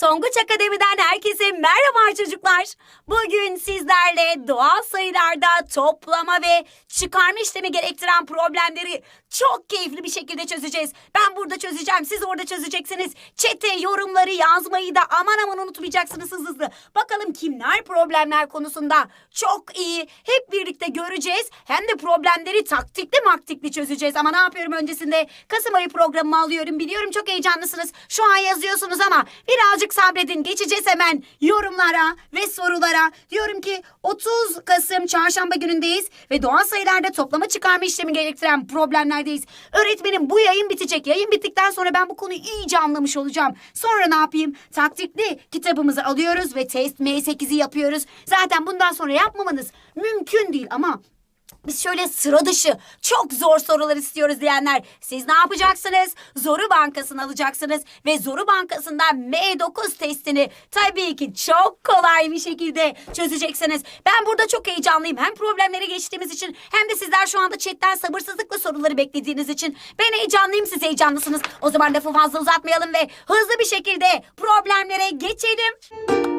Tonguç Akademi'den herkese merhaba çocuklar. Bugün sizlerle doğal sayılarda toplama ve çıkarma işlemi gerektiren problemleri çok keyifli bir şekilde çözeceğiz. Ben burada çözeceğim, siz orada çözeceksiniz. Çete yorumları yazmayı da aman aman unutmayacaksınız hızlı hızlı. Bakalım kimler problemler konusunda çok iyi. Hep birlikte göreceğiz. Hem de problemleri taktikli maktikli çözeceğiz. Ama ne yapıyorum öncesinde? Kasım ayı programımı alıyorum. Biliyorum çok heyecanlısınız. Şu an yazıyorsunuz ama birazcık sabredin. Geçeceğiz hemen yorumlara ve sorulara. Diyorum ki 30 Kasım çarşamba günündeyiz ve doğal sayılarda toplama çıkarma işlemi gerektiren problemlerdeyiz. Öğretmenim bu yayın bitecek. Yayın bittikten sonra ben bu konuyu iyice anlamış olacağım. Sonra ne yapayım? Taktikli kitabımızı alıyoruz ve test M8'i yapıyoruz. Zaten bundan sonra yapmamanız mümkün değil ama biz şöyle sıra dışı çok zor sorular istiyoruz diyenler. Siz ne yapacaksınız? Zoru Bankası'nı alacaksınız ve Zoru Bankası'ndan M9 testini tabii ki çok kolay bir şekilde çözeceksiniz. Ben burada çok heyecanlıyım. Hem problemleri geçtiğimiz için hem de sizler şu anda chatten sabırsızlıkla soruları beklediğiniz için. Ben heyecanlıyım siz heyecanlısınız. O zaman lafı fazla uzatmayalım ve hızlı bir şekilde problemlere geçelim.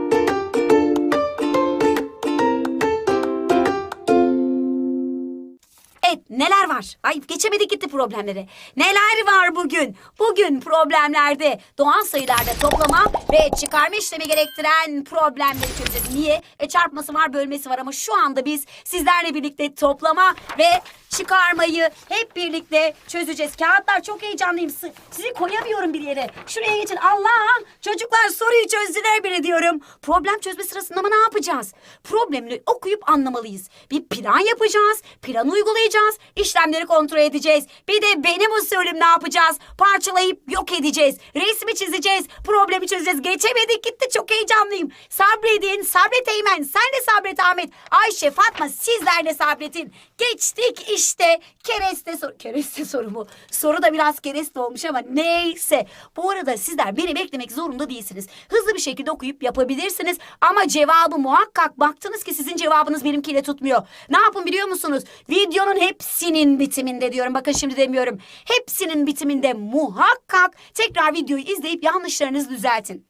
Evet neler var? Ay geçemedik gitti problemleri. Neler var bugün? Bugün problemlerde doğal sayılarda toplama ve çıkarma işlemi gerektiren problemleri çözeceğiz. Niye? E çarpması var bölmesi var ama şu anda biz sizlerle birlikte toplama ve çıkarmayı hep birlikte çözeceğiz. Kağıtlar çok heyecanlıyım. Sı- Sizi koyamıyorum bir yere. Şuraya geçin. Allah! Çocuklar soruyu çözdüler bile diyorum. Problem çözme sırasında ama ne yapacağız? Problemleri okuyup anlamalıyız. Bir plan yapacağız. Plan uygulayacağız. İşlemleri kontrol edeceğiz. Bir de benim usulüm ne yapacağız? Parçalayıp yok edeceğiz. Resmi çizeceğiz. Problemi çözeceğiz. Geçemedik gitti. Çok heyecanlıyım. Sabredin. Sabret Eymen. Sen de sabret Ahmet. Ayşe, Fatma sizler de sabretin. Geçtik işte. Kereste soru. Kereste soru mu? Soru da biraz kereste olmuş ama neyse. Bu arada sizler beni beklemek zorunda değilsiniz. Hızlı bir şekilde okuyup yapabilirsiniz. Ama cevabı muhakkak baktınız ki sizin cevabınız benimkiyle tutmuyor. Ne yapın biliyor musunuz? Videonun hepsinin bitiminde diyorum. Bakın şimdi demiyorum. Hepsinin bitiminde muhakkak tekrar videoyu izleyip yanlışlarınızı düzeltin.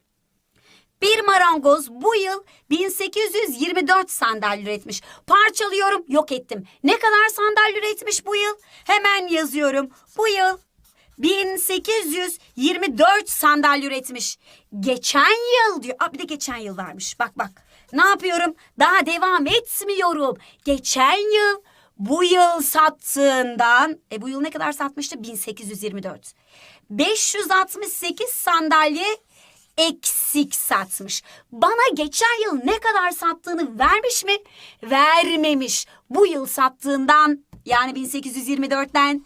Bir marangoz bu yıl 1824 sandalye üretmiş. Parçalıyorum, yok ettim. Ne kadar sandalye üretmiş bu yıl? Hemen yazıyorum. Bu yıl 1824 sandalye üretmiş. Geçen yıl diyor. Aa, bir de geçen yıl varmış. Bak bak. Ne yapıyorum? Daha devam etmiyorum. Geçen yıl bu yıl sattığından, e bu yıl ne kadar satmıştı? 1824. 568 sandalye eksik satmış. Bana geçen yıl ne kadar sattığını vermiş mi? Vermemiş. Bu yıl sattığından yani 1824'ten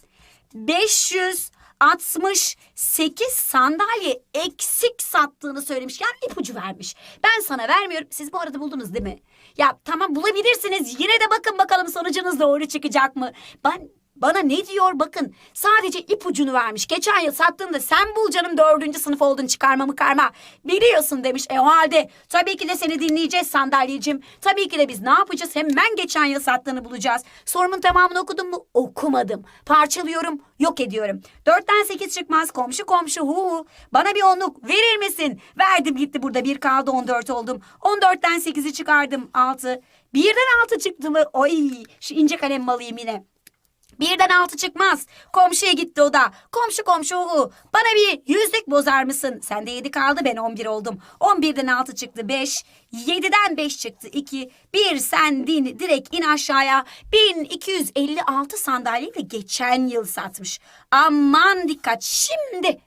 568 sandalye eksik sattığını söylemiş. Yani ipucu vermiş. Ben sana vermiyorum. Siz bu arada buldunuz değil mi? Ya tamam bulabilirsiniz. Yine de bakın bakalım sonucunuz doğru çıkacak mı? Ben bana ne diyor bakın sadece ipucunu vermiş. Geçen yıl sattığında sen bul canım dördüncü sınıf oldun çıkarma mı karma. Biliyorsun demiş. E o halde tabii ki de seni dinleyeceğiz sandalyecim. Tabii ki de biz ne yapacağız? Hemen geçen yıl sattığını bulacağız. Sorumun tamamını okudun mu? Okumadım. Parçalıyorum yok ediyorum. Dörtten sekiz çıkmaz komşu komşu hu hu. Bana bir onluk verir misin? Verdim gitti burada bir kaldı on dört oldum. On dörtten sekizi çıkardım altı. Birden altı çıktı mı? Oy şu ince kalem alayım yine. Birden altı çıkmaz. Komşuya gitti o da. Komşu komşu uhu. Bana bir yüzlük bozar mısın? Sende yedi kaldı ben on bir oldum. On birden altı çıktı beş. Yediden beş çıktı iki. Bir sen din, direkt in aşağıya. Bin iki yüz elli altı sandalyeyi de geçen yıl satmış. Aman dikkat şimdi.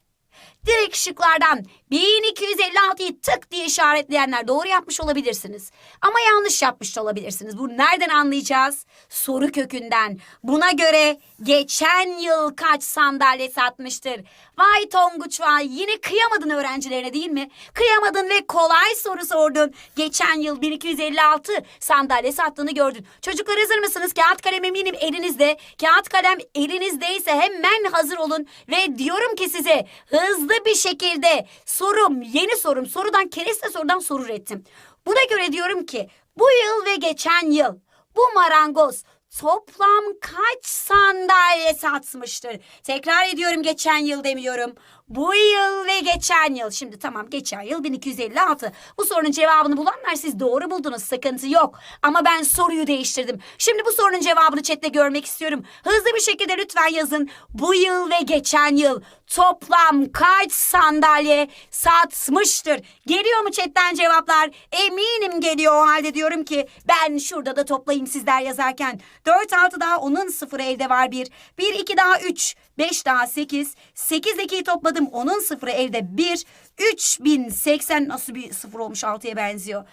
Direkt şıklardan 1256'yı tık diye işaretleyenler doğru yapmış olabilirsiniz. Ama yanlış yapmış da olabilirsiniz. Bu nereden anlayacağız? Soru kökünden. Buna göre geçen yıl kaç sandalye satmıştır? Vay Tonguç vay yine kıyamadın öğrencilerine değil mi? Kıyamadın ve kolay soru sordun. Geçen yıl 1256 sandalye sattığını gördün. Çocuklar hazır mısınız? Kağıt kalem eminim elinizde. Kağıt kalem elinizdeyse hemen hazır olun. Ve diyorum ki size hızlı bir şekilde sorum, yeni sorum, sorudan kereste sorudan soru ürettim. Buna göre diyorum ki bu yıl ve geçen yıl bu marangoz toplam kaç sandalye satmıştır? Tekrar ediyorum geçen yıl demiyorum. Bu yıl ve geçen yıl. Şimdi tamam geçen yıl 1256. Bu sorunun cevabını bulanlar siz doğru buldunuz. Sıkıntı yok. Ama ben soruyu değiştirdim. Şimdi bu sorunun cevabını chatte görmek istiyorum. Hızlı bir şekilde lütfen yazın. Bu yıl ve geçen yıl toplam kaç sandalye satmıştır? Geliyor mu chatten cevaplar? Eminim geliyor o halde diyorum ki ben şurada da toplayayım sizler yazarken. 4 6 daha onun sıfırı elde var 1. 1 2 daha 3. 5 daha 8. 8 2'yi topladım. Onun sıfırı elde 1. 3080 nasıl bir sıfır olmuş 6'ya benziyor.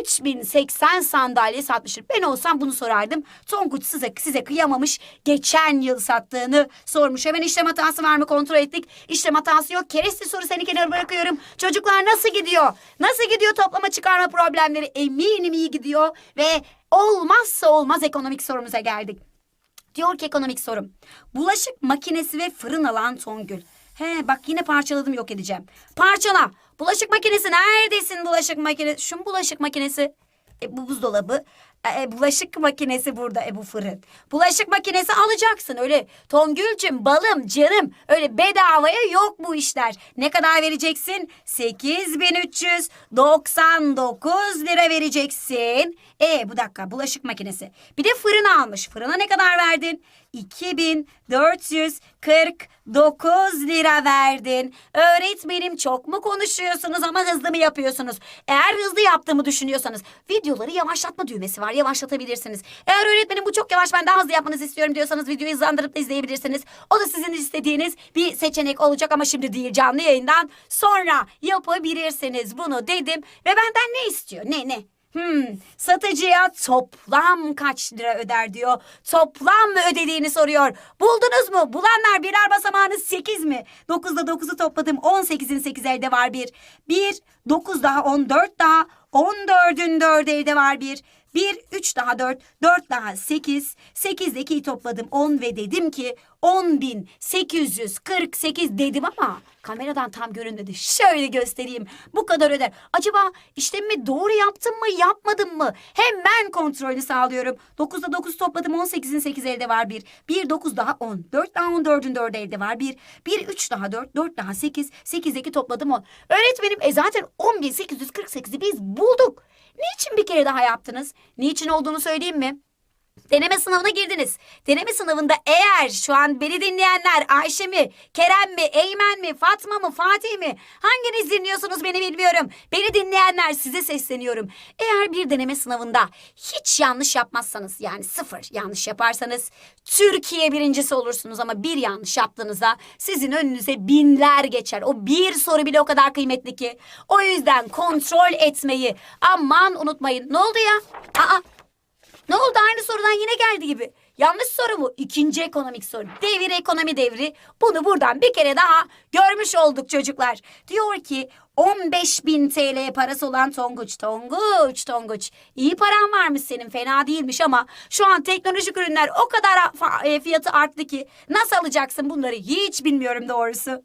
3080 sandalye satmıştır. Ben olsam bunu sorardım. Tonguç size, size kıyamamış. Geçen yıl sattığını sormuş. Hemen işlem hatası var mı kontrol ettik. İşlem hatası yok. Keresti soru seni kenara bırakıyorum. Çocuklar nasıl gidiyor? Nasıl gidiyor toplama çıkarma problemleri? Eminim iyi gidiyor. Ve olmazsa olmaz ekonomik sorumuza geldik. Diyor ki ekonomik sorum. Bulaşık makinesi ve fırın alan Songül. He bak yine parçaladım yok edeceğim. Parçala. Bulaşık makinesi neredesin bulaşık makinesi? Şu bulaşık makinesi? E, bu buzdolabı. E, e, bulaşık makinesi burada. E bu fırın. Bulaşık makinesi alacaksın öyle. Tongül'cüm balım canım öyle bedavaya yok bu işler. Ne kadar vereceksin? 8399 lira vereceksin. E bu dakika bulaşık makinesi. Bir de fırın almış. Fırına ne kadar verdin? 2449 lira verdin. Öğretmenim çok mu konuşuyorsunuz ama hızlı mı yapıyorsunuz? Eğer hızlı yaptığımı düşünüyorsanız videoları yavaşlatma düğmesi var. Yavaşlatabilirsiniz. Eğer öğretmenim bu çok yavaş ben daha hızlı yapmanızı istiyorum diyorsanız videoyu hızlandırıp da izleyebilirsiniz. O da sizin istediğiniz bir seçenek olacak ama şimdi değil canlı yayından sonra yapabilirsiniz bunu dedim ve benden ne istiyor? Ne ne? Hmm, satıcıya toplam kaç lira öder diyor. Toplam mı ödediğini soruyor. Buldunuz mu? Bulanlar birer basamağınız 8 mi? 9'da 9'u topladım. 18'in 8 elde var bir. 1, 9 daha 14 daha. 14'ün 4 elde var bir. 1, 3 daha 4, 4 daha 8. 8 ile 2'yi topladım 10 ve dedim ki 10.848 dedim ama kameradan tam görünmedi. Şöyle göstereyim. Bu kadar öder. Acaba işlemimi doğru yaptım mı yapmadım mı? Hemen kontrolünü sağlıyorum. 9'da 9 topladım 18'in 8 elde var 1. 1 9 daha 10. 4 daha 14'ün 4 elde var 1. 1 3 daha 4. 4 daha 8. 8 2 topladım 10. Öğretmenim e zaten 10.848'i biz bulduk. Niçin bir kere daha yaptınız? Niçin olduğunu söyleyeyim mi? Deneme sınavına girdiniz. Deneme sınavında eğer şu an beni dinleyenler Ayşe mi, Kerem mi, Eymen mi, Fatma mı, Fatih mi? Hanginiz dinliyorsunuz beni bilmiyorum. Beni dinleyenler size sesleniyorum. Eğer bir deneme sınavında hiç yanlış yapmazsanız yani sıfır yanlış yaparsanız Türkiye birincisi olursunuz ama bir yanlış yaptığınızda sizin önünüze binler geçer. O bir soru bile o kadar kıymetli ki. O yüzden kontrol etmeyi aman unutmayın. Ne oldu ya? Aa ne oldu aynı sorudan yine geldi gibi. Yanlış soru mu? İkinci ekonomik soru. Devir ekonomi devri. Bunu buradan bir kere daha görmüş olduk çocuklar. Diyor ki 15 bin TL parası olan Tonguç. Tonguç, Tonguç. İyi paran varmış senin fena değilmiş ama şu an teknolojik ürünler o kadar e, fiyatı arttı ki nasıl alacaksın bunları hiç bilmiyorum doğrusu.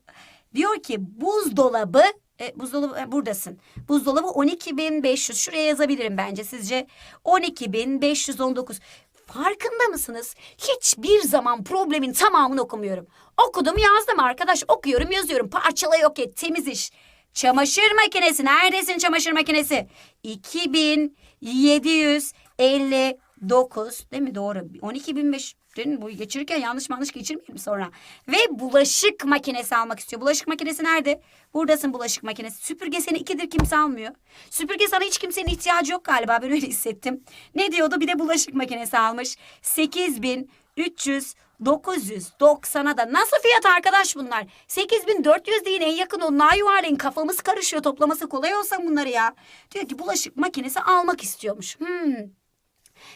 Diyor ki buzdolabı e, buzdolabı e, buradasın. Buzdolabı 12.500. Şuraya yazabilirim bence sizce. 12.519. Farkında mısınız? Hiçbir zaman problemin tamamını okumuyorum. Okudum yazdım arkadaş. Okuyorum yazıyorum. Parçala yok et. Temiz iş. Çamaşır makinesi. Neredesin çamaşır makinesi? 2759 değil mi? Doğru. 12.500 Dün bu geçirirken yanlış yanlış geçirmeyelim sonra. Ve bulaşık makinesi almak istiyor. Bulaşık makinesi nerede? Buradasın bulaşık makinesi. Süpürge seni ikidir kimse almıyor. Süpürge sana hiç kimsenin ihtiyacı yok galiba. Ben öyle hissettim. Ne diyordu? Bir de bulaşık makinesi almış. 8300 990'a da nasıl fiyat arkadaş bunlar? 8400 deyin en yakın onluğa yuvarlayın. Kafamız karışıyor toplaması kolay olsa bunları ya. Diyor ki bulaşık makinesi almak istiyormuş. Hmm.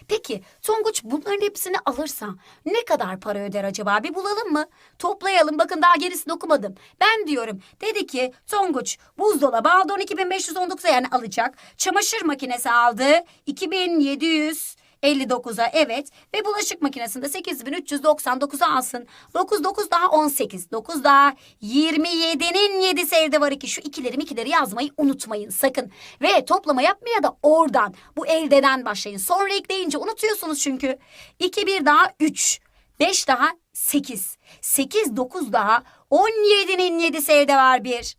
Peki Tonguç bunların hepsini alırsa ne kadar para öder acaba? Bir bulalım mı? Toplayalım. Bakın daha gerisini okumadım. Ben diyorum. Dedi ki Tonguç buzdolabı aldı 12.519'a yani alacak. Çamaşır makinesi aldı 2700 59'a evet. Ve bulaşık makinesinde 8399'a alsın. 9 9 daha 18. 9 daha 27'nin 7'si elde var 2. Şu ikileri ikileri yazmayı unutmayın sakın. Ve toplama yapmaya da oradan bu eldeden başlayın. Sonra ekleyince unutuyorsunuz çünkü. 2 1 daha 3. 5 daha 8. 8 9 daha 17'nin 7'si elde var 1.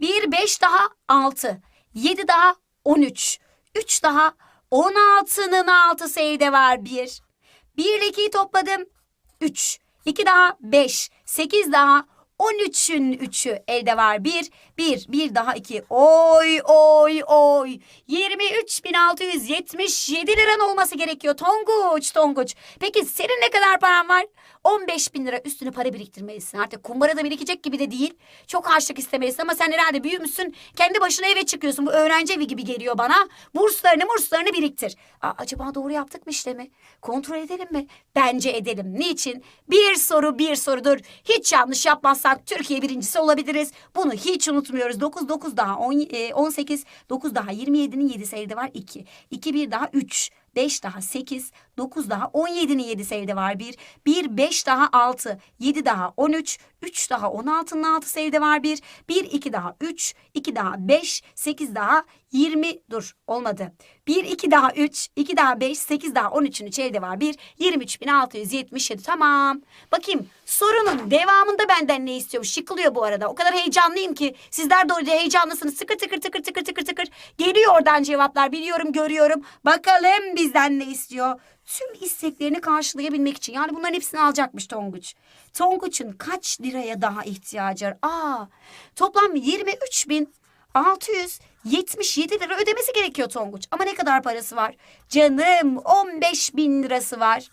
1 5 daha 6. 7 daha 13. 3 daha 16'nın 6'sı elde var 1. 1 ile 2'yi topladım. 3. 2 daha 5. 8 daha 13'ün 3'ü elde var 1. 1. 1 daha 2. Oy oy oy. 23.677 liran olması gerekiyor. Tonguç Tonguç. Peki senin ne kadar paran var? 15 bin lira üstüne para biriktirmelisin. Artık kumbarada birikecek gibi de değil. Çok harçlık istemelisin ama sen herhalde büyümüşsün. Kendi başına eve çıkıyorsun. Bu öğrenci evi gibi geliyor bana. Burslarını burslarını biriktir. Aa, acaba doğru yaptık mı işlemi? Kontrol edelim mi? Bence edelim. Niçin? Bir soru bir sorudur. Hiç yanlış yapmazsak Türkiye birincisi olabiliriz. Bunu hiç unutmuyoruz. 9 9 daha 10, e, 18 9 daha 27'nin 7'si elde var 2. 2 1 daha 3. 5 daha 8, 9 daha 17'nin 7'si elde var 1. 1, 5 daha 6, 7 daha 13, 3 daha 16'nın 6'sı elde var 1. 1, 2 daha 3, 2 daha 5, 8 daha 20, dur olmadı. 1, 2 daha 3, 2 daha 5, 8 daha 13'ün 3 elde var 1. 23.677 tamam. Bakayım sorunun devamında benden ne istiyormuş? Yıkılıyor bu arada. O kadar heyecanlıyım ki. Sizler de orada heyecanlısınız. Sıkır tıkır tıkır tıkır tıkır tıkır. Geliyor oradan cevaplar. Biliyorum görüyorum. Bakalım bizden ne istiyor? Tüm isteklerini karşılayabilmek için. Yani bunların hepsini alacakmış Tonguç. Tonguç'un kaç liraya daha ihtiyacı var? Aa, toplam 23 bin 677 lira ödemesi gerekiyor Tonguç. Ama ne kadar parası var? Canım 15 bin lirası var.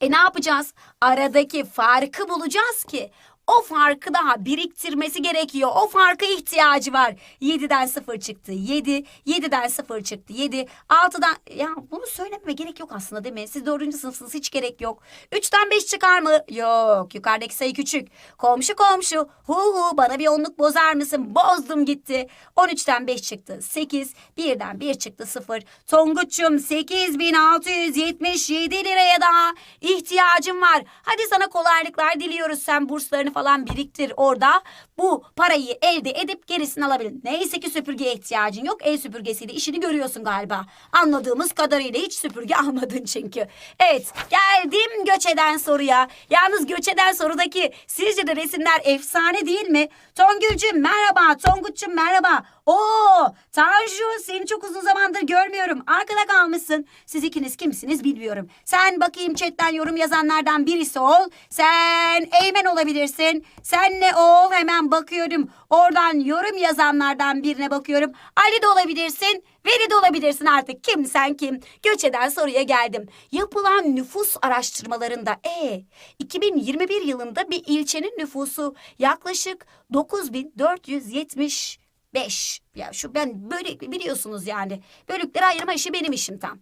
E ne yapacağız? Aradaki farkı bulacağız ki. O farkı daha biriktirmesi gerekiyor. O farka ihtiyacı var. 7'den 0 çıktı 7. 7'den 0 çıktı 7. 6'dan ya bunu söylememe gerek yok aslında değil mi? Siz 4. sınıfsınız hiç gerek yok. 3'ten 5 çıkar mı? Yok. Yukarıdaki sayı küçük. Komşu komşu. Hu hu bana bir onluk bozar mısın? Bozdum gitti. 13'ten 5 çıktı 8. 1'den 1 çıktı 0. Tonguç'um 8677 liraya daha ihtiyacım var. Hadi sana kolaylıklar diliyoruz. Sen burslarını falan biriktir orada. Bu parayı elde edip gerisini alabilir. Neyse ki süpürgeye ihtiyacın yok. El süpürgesiyle işini görüyorsun galiba. Anladığımız kadarıyla hiç süpürge almadın çünkü. Evet geldim göç eden soruya. Yalnız göç eden sorudaki sizce de resimler efsane değil mi? Tongül'cüm merhaba. Tonguç'cum merhaba. Oo Tanju seni çok uzun zamandır görmüyorum. Arkada kalmışsın. Siz ikiniz kimsiniz bilmiyorum. Sen bakayım chatten yorum yazanlardan birisi ol. Sen Eymen olabilirsin. Sen ne ol hemen bakıyorum. Oradan yorum yazanlardan birine bakıyorum. Ali de olabilirsin. Veli de olabilirsin artık. Kim sen kim? Göç eden soruya geldim. Yapılan nüfus araştırmalarında e 2021 yılında bir ilçenin nüfusu yaklaşık 9470 5. Ya şu ben böyle biliyorsunuz yani. Bölükleri ayırma işi benim işim tam.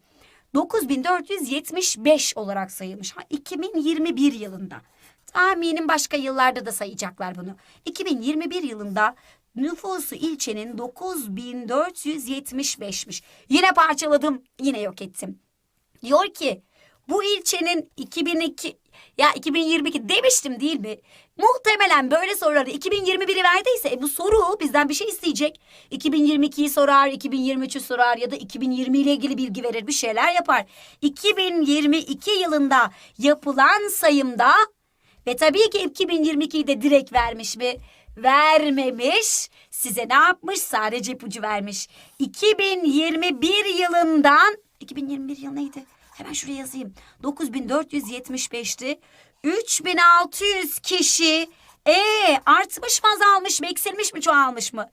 9475 olarak sayılmış. Ha, 2021 yılında. Tahminim başka yıllarda da sayacaklar bunu. 2021 yılında nüfusu ilçenin 9475'miş. Yine parçaladım, yine yok ettim. Diyor ki bu ilçenin 2002 ya 2022 demiştim değil mi? Muhtemelen böyle soruları 2021'i verdiyse e, bu soru bizden bir şey isteyecek. 2022'yi sorar, 2023'ü sorar ya da 2020 ile ilgili bilgi verir bir şeyler yapar. 2022 yılında yapılan sayımda ve tabii ki 2022'yi de direkt vermiş mi? Vermemiş. Size ne yapmış? Sadece ipucu vermiş. 2021 yılından 2021 yıl neydi? Hemen şuraya yazayım. 9475'ti. 3600 kişi. E artmış mı azalmış mı eksilmiş mi çoğalmış mı?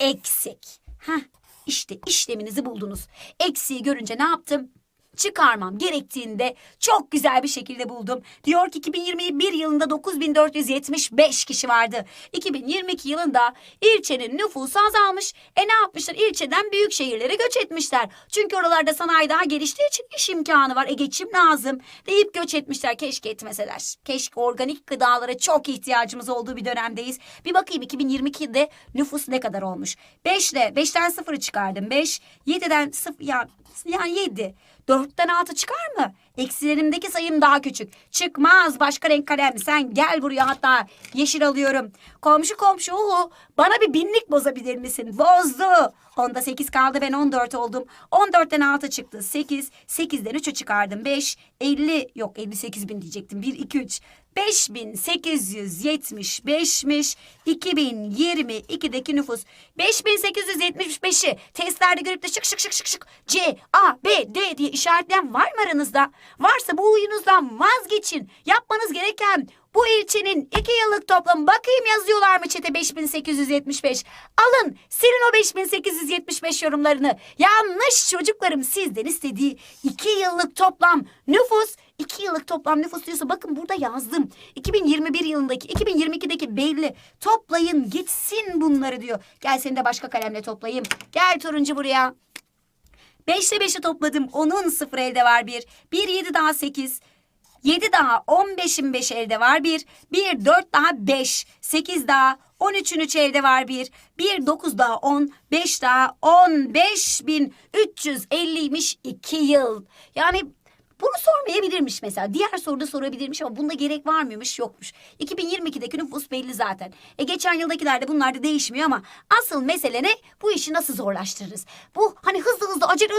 Eksik. Heh, işte işleminizi buldunuz. Eksiği görünce ne yaptım? Çıkarmam gerektiğinde çok güzel bir şekilde buldum. Diyor ki 2021 yılında 9475 kişi vardı. 2022 yılında ilçenin nüfusu azalmış. E ne yapmışlar? İlçeden büyük şehirlere göç etmişler. Çünkü oralarda sanayi daha geliştiği için iş imkanı var. E geçim lazım deyip göç etmişler. Keşke etmeseler. Keşke organik gıdalara çok ihtiyacımız olduğu bir dönemdeyiz. Bir bakayım 2022'de nüfus ne kadar olmuş? 5 ile 5'ten 0'ı çıkardım. 5, 7'den 0 ya, yani 7. Dörtten altı çıkar mı? Eksilerimdeki sayım daha küçük. Çıkmaz başka renk kalem. Sen gel buraya hatta yeşil alıyorum. Komşu komşu uhu bana bir binlik bozabilir misin? Bozdu. Onda 8 kaldı ben 14 oldum. 14'ten 6 çıktı. 8. 8'den 3'ü çıkardım. 5. 50 yok 58 bin diyecektim. 1, 2, 3. 5875'miş 2022'deki nüfus. 5875'i testlerde görüp de şık şık şık şık şık C, A, B, D diye işaretleyen var mı aranızda? Varsa bu huyunuzdan vazgeçin. Yapmanız gereken bu ilçenin iki yıllık toplamı bakayım yazıyorlar mı çete 5875. Alın silin o 5875 yorumlarını. Yanlış çocuklarım sizden istediği iki yıllık toplam nüfus 2 yıllık toplam nüfus diyorsa bakın burada yazdım. 2021 yılındaki 2022'deki belli. Toplayın gitsin bunları diyor. Gel seni de başka kalemle toplayayım. Gel turuncu buraya. 5'te 5'i topladım. Onun sıfır elde var bir. 1 7 daha 8. 7 daha 15'in 5 elde var bir. 1 4 daha 5. 8 daha 13'ün 3 elde var bir. 1 9 daha 10. 5 daha 15 bin 350'ymiş 2 yıl. Yani bunu sormayabilirmiş mesela. Diğer soruda sorabilirmiş ama bunda gerek var mıymış yokmuş. 2022'deki nüfus belli zaten. E geçen yıldakilerde bunlar da değişmiyor ama asıl mesele ne? Bu işi nasıl zorlaştırırız? Bu hani hızlı hızlı acele,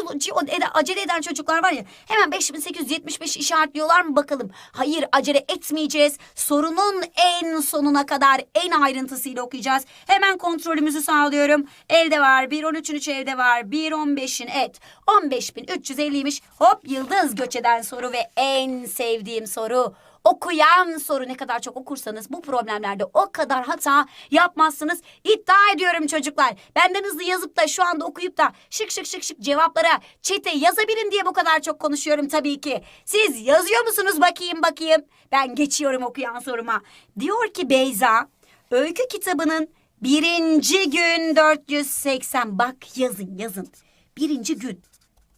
acele eden çocuklar var ya hemen 5875 işaretliyorlar mı bakalım. Hayır acele etmeyeceğiz. Sorunun en sonuna kadar en ayrıntısıyla okuyacağız. Hemen kontrolümüzü sağlıyorum. Elde var 1 13'ün 3 elde var 1 15'in et 15350'ymiş. Hop yıldız göç eden soru ve en sevdiğim soru. Okuyan soru ne kadar çok okursanız bu problemlerde o kadar hata yapmazsınız. İddia ediyorum çocuklar. Benden hızlı yazıp da şu anda okuyup da şık şık şık şık cevaplara çete yazabilin diye bu kadar çok konuşuyorum tabii ki. Siz yazıyor musunuz bakayım bakayım. Ben geçiyorum okuyan soruma. Diyor ki Beyza öykü kitabının birinci gün 480 bak yazın yazın. Birinci gün.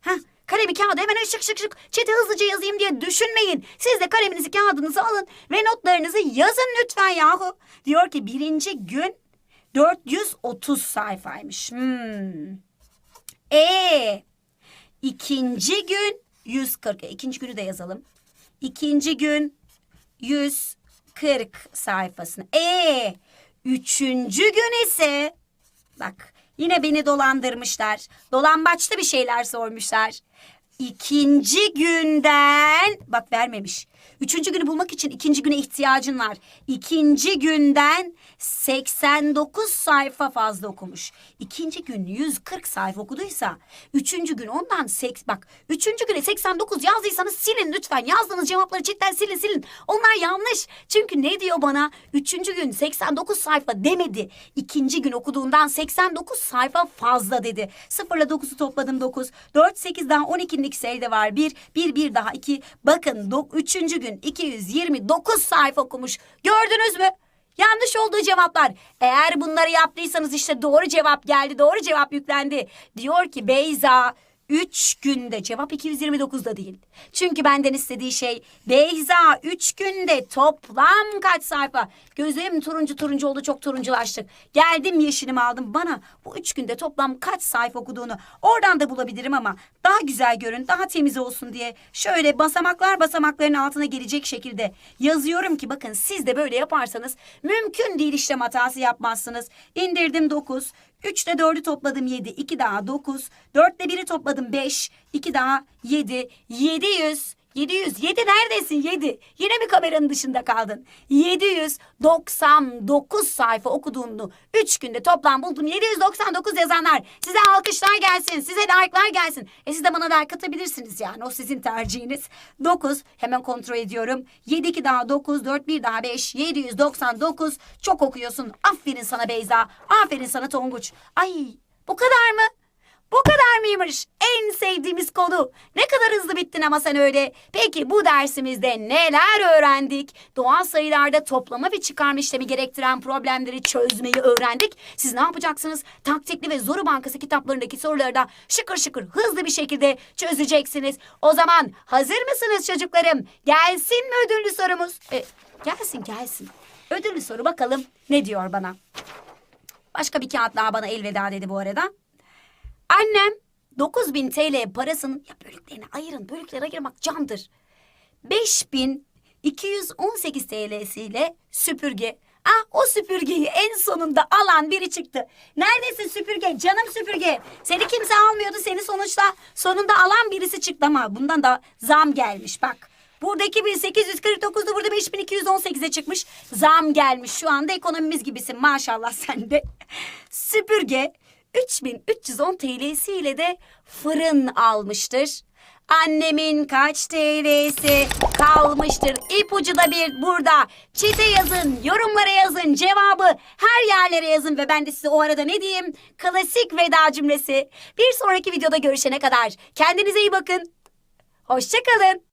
Heh, kalemi kağıdı hemen şık şık şık çete hızlıca yazayım diye düşünmeyin. Siz de kaleminizi kağıdınızı alın ve notlarınızı yazın lütfen yahu. Diyor ki birinci gün 430 sayfaymış. Hmm. E ikinci gün 140. E, İkinci günü de yazalım. İkinci gün 140 sayfasını. E üçüncü gün ise Bak yine beni dolandırmışlar. Dolambaçlı bir şeyler sormuşlar. İkinci günden bak vermemiş. Üçüncü günü bulmak için ikinci güne ihtiyacın var. İkinci günden 89 sayfa fazla okumuş. İkinci gün 140 sayfa okuduysa üçüncü gün ondan seks bak üçüncü güne 89 yazdıysanız silin lütfen. Yazdığınız cevapları cidden silin silin. Onlar yanlış. Çünkü ne diyor bana? Üçüncü gün 89 sayfa demedi. İkinci gün okuduğundan 89 sayfa fazla dedi. Sıfırla 9'u topladım 9. 4, 8 daha 12'nin ikisi elde var. 1, 1, 1 daha 2. Bakın do- üçüncü gün 229 sayfa okumuş. Gördünüz mü? Yanlış olduğu cevaplar. Eğer bunları yaptıysanız işte doğru cevap geldi. Doğru cevap yüklendi. Diyor ki Beyza 3 günde cevap 229'da değil. Çünkü benden istediği şey Beyza 3 günde toplam kaç sayfa? Gözüm turuncu turuncu oldu çok turunculaştık. Geldim yeşilimi aldım bana bu 3 günde toplam kaç sayfa okuduğunu oradan da bulabilirim ama daha güzel görün daha temiz olsun diye şöyle basamaklar basamakların altına gelecek şekilde yazıyorum ki bakın siz de böyle yaparsanız mümkün değil işlem hatası yapmazsınız. İndirdim 9. 3 ile 4'ü topladım 7. 2 daha 9. 4 ile 1'i topladım 5. 2 daha 7. 700. 700. 7 neredesin 7? Yine mi kameranın dışında kaldın? 799 sayfa okuduğunu 3 günde toplam buldum. 799 yazanlar. Size alkışlar gelsin. Size like'lar gelsin. E siz de bana like atabilirsiniz yani. O sizin tercihiniz. 9. Hemen kontrol ediyorum. 7 2 daha 9. 4 1 daha 5. 799. Çok okuyorsun. Aferin sana Beyza. Aferin sana Tonguç. Ay bu kadar mı? Bu kadar mıymış? En sevdiğimiz konu. Ne kadar hızlı bittin ama sen öyle. Peki bu dersimizde neler öğrendik? Doğal sayılarda toplama ve çıkarma işlemi gerektiren problemleri çözmeyi öğrendik. Siz ne yapacaksınız? Taktikli ve Zoru Bankası kitaplarındaki soruları da şıkır şıkır hızlı bir şekilde çözeceksiniz. O zaman hazır mısınız çocuklarım? Gelsin mi ödüllü sorumuz? E, gelsin gelsin. Ödüllü soru bakalım ne diyor bana? Başka bir kağıt daha bana elveda dedi bu arada. Annem 9000 TL parasının ya bölüklerine ayırın. Bölüklere ayırmak candır. 5218 TL'siyle süpürge. Ah o süpürgeyi en sonunda alan biri çıktı. Neredesin süpürge? Canım süpürge. Seni kimse almıyordu. Seni sonuçta sonunda alan birisi çıktı ama bundan da zam gelmiş bak. Burada 2849'du burada 5218'e çıkmış. Zam gelmiş. Şu anda ekonomimiz gibisin maşallah sen de. Süpürge 3310 TL'siyle de fırın almıştır. Annemin kaç TL'si kalmıştır? İpucu da bir burada. Çete yazın, yorumlara yazın, cevabı her yerlere yazın ve ben de size o arada ne diyeyim? Klasik veda cümlesi. Bir sonraki videoda görüşene kadar kendinize iyi bakın. Hoşçakalın.